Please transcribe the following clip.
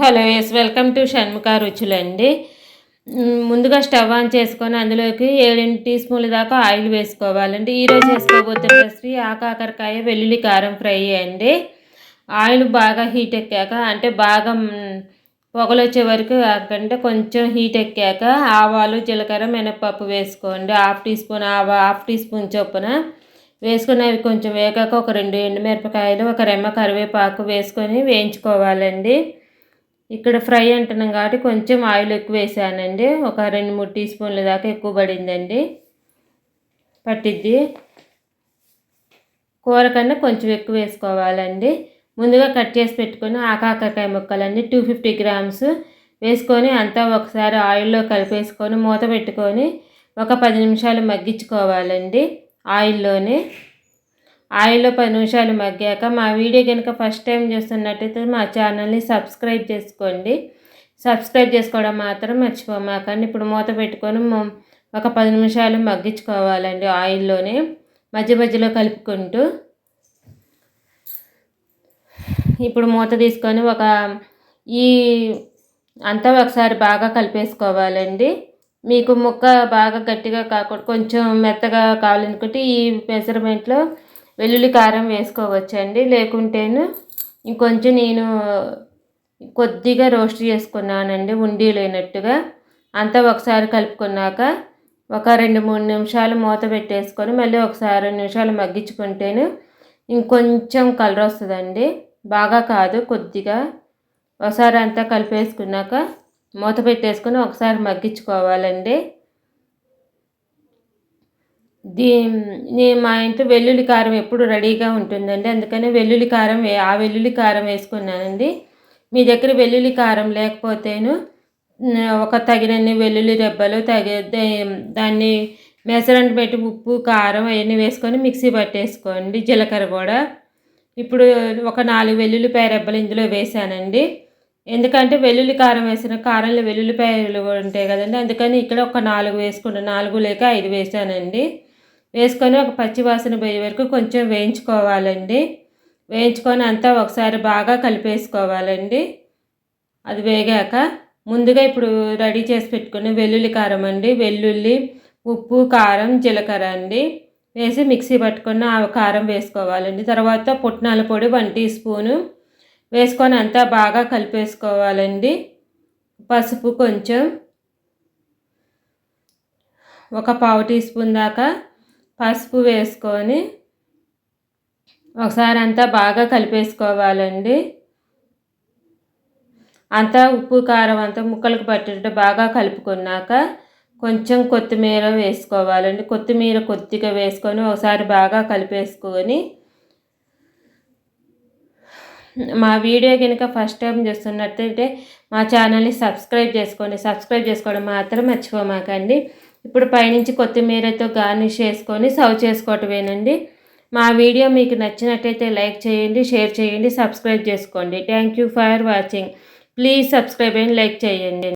Hello yes welcome to Shanmukha రుచులండి. ముందుగా stove on చేసుకొని అందులోకి ఏడెనిమిది టీ స్పూన్ల దాకా ఆయిల్ వేసుకోవాలండి. ఈరోజు వేసుకోబోతున్న రెసిపీ ఆకాకరకాయ వెల్లుల్లి కారం ఫ్రై అండి. ఆయిల్ బాగా హీట్ ఎక్కాక అంటే బాగా పొగలు వచ్చే వరకు కాకుండా కొంచెం హీట్ ఎక్కాక ఆవాలు జీలకర్ర మినపప్పు వేసుకోండి. హాఫ్ టీ స్పూన్ ఆవా హాఫ్ టీ స్పూన్ చొప్పున వేసుకుని అవి కొంచెం వేగాక ఒక రెండు ఎండుమిరపకాయలు ఒక రెమ్మ కరివేపాకు వేసుకొని వేయించుకోవాలండి. ఇక్కడ ఫ్రై అంటున్నాం కాబట్టి కొంచెం ఆయిల్ ఎక్కువ వేసానండి. ఒక రెండు మూడు టీ స్పూన్ల దాకా ఎక్కువ పడిందండి. పట్టిద్ది. కూర కన్నా కొంచెం ఎక్కువ వేసుకోవాలండి. ముందుగా కట్ చేసి పెట్టుకొని ఆకాకరకాయ ముక్కలన్నీ టూ ఫిఫ్టీ గ్రామ్స్ వేసుకొని అంతా ఒకసారి ఆయిల్లో కలిపేసుకొని మూత పెట్టుకొని ఒక పది నిమిషాలు మగ్గించుకోవాలండి. ఆయిల్లోనే ఆయిల్లో పది నిమిషాలు మగ్గాక మా వీడియో కనుక ఫస్ట్ టైం చూస్తున్నట్టయితే మా ఛానల్ని సబ్స్క్రైబ్ చేసుకోండి. సబ్స్క్రైబ్ చేసుకోవడం మాత్రం మర్చిపోమాకండి ఇప్పుడు మూత పెట్టుకొని ఒక పది నిమిషాలు మగ్గించుకోవాలండి ఆయిల్లోనే. మధ్య మధ్యలో కలుపుకుంటూ. ఇప్పుడు మూత తీసుకొని ఒక ఈ అంతా ఒకసారి బాగా కలిపేసుకోవాలండి. మీకు ముక్క బాగా గట్టిగా కాకుండా కొంచెం మెత్తగా కావాలనుకుంటే ఈ మెజర్మెంట్లో వెల్లుల్లి కారం వేసుకోవచ్చండి. లేకుంటేను ఇంకొంచెం నేను కొద్దిగా రోస్ట్ చేసుకున్నానండి ఉండి లేనట్టుగా. అంతా ఒకసారి కలుపుకున్నాక ఒక రెండు మూడు నిమిషాలు మూత పెట్టేసుకొని మళ్ళీ ఒకసారి రెండు నిమిషాలు మగ్గించుకుంటేను ఇంకొంచెం కలర్ వస్తుందండి. బాగా కాదు కొద్దిగా. ఒకసారి అంతా కలిపేసుకున్నాక మూత పెట్టేసుకొని ఒకసారి మగ్గించుకోవాలండి. దీ మా ఇంట్లో వెల్లుల్లి కారం ఎప్పుడు రెడీగా ఉంటుందండి? అందుకని వెల్లుల్లి కారం ఆ వెల్లుల్లి కారం వేసుకున్నానండి. మీ దగ్గర వెల్లుల్లి కారం లేకపోతేను ఒక తగినన్ని వెల్లుల్లి రెబ్బలు తగి దాన్ని మెసరంట్ పెట్టి ఉప్పు కారం అవన్నీ వేసుకొని మిక్సీ పట్టేసుకోండి. జీలకర్ర కూడా. ఇప్పుడు ఒక నాలుగు వెల్లుల్లిపాయ రెబ్బలు ఇందులో వేసానండి. ఎందుకంటే వెల్లుల్లి కారం వేసిన కారంలో వెల్లుల్లిపాయలు ఉంటాయి కదండి. అందుకని ఇక్కడ ఒక నాలుగు వేసుకుంటాను నాలుగు లేక ఐదు వేసానండి. వేసుకొని ఒక పచ్చివాసన పోయే వరకు కొంచెం వేయించుకోవాలండి. వేయించుకొని అంతా ఒకసారి బాగా కలిపేసుకోవాలండి. అది వేగాక ముందుగా ఇప్పుడు రెడీ చేసి పెట్టుకుని వెల్లుల్లి కారం అండి. వెల్లుల్లి ఉప్పు కారం జీలకర్ర అండి. వేసి మిక్సీ పట్టుకున్న ఆ కారం వేసుకోవాలండి. తర్వాత పుట్నాల పొడి వన్ టీ స్పూను వేసుకొని అంతా బాగా కలిపేసుకోవాలండి. పసుపు కొంచెం ఒక పావు టీ స్పూన్ దాకా పసుపు వేసుకొని ఒకసారి అంతా బాగా కలిపేసుకోవాలండి. అంతా ఉప్పు కారం అంతా ముక్కలకు పట్టినట్టు బాగా కలుపుకున్నాక కొంచెం కొత్తిమీర వేసుకోవాలండి. కొత్తిమీర కొద్దిగా వేసుకొని ఒకసారి బాగా కలిపేసుకొని మా వీడియో కనుక ఫస్ట్ టైం చూస్తున్నట్టయితే మా ఛానల్ని సబ్స్క్రైబ్ చేసుకోండి. సబ్స్క్రైబ్ చేసుకోవడం మాత్రం మర్చిపోమాకండి. ఇప్పుడు పైనుంచి కొత్తిమీరతో గార్నిష్ చేసుకొని సర్వ్ చేసుకోవటమేనండి. మా వీడియో మీకు నచ్చినట్టయితే లైక్ చేయండి షేర్ చేయండి సబ్స్క్రైబ్ చేసుకోండి. Thank you for watching please subscribe and like చేయండి.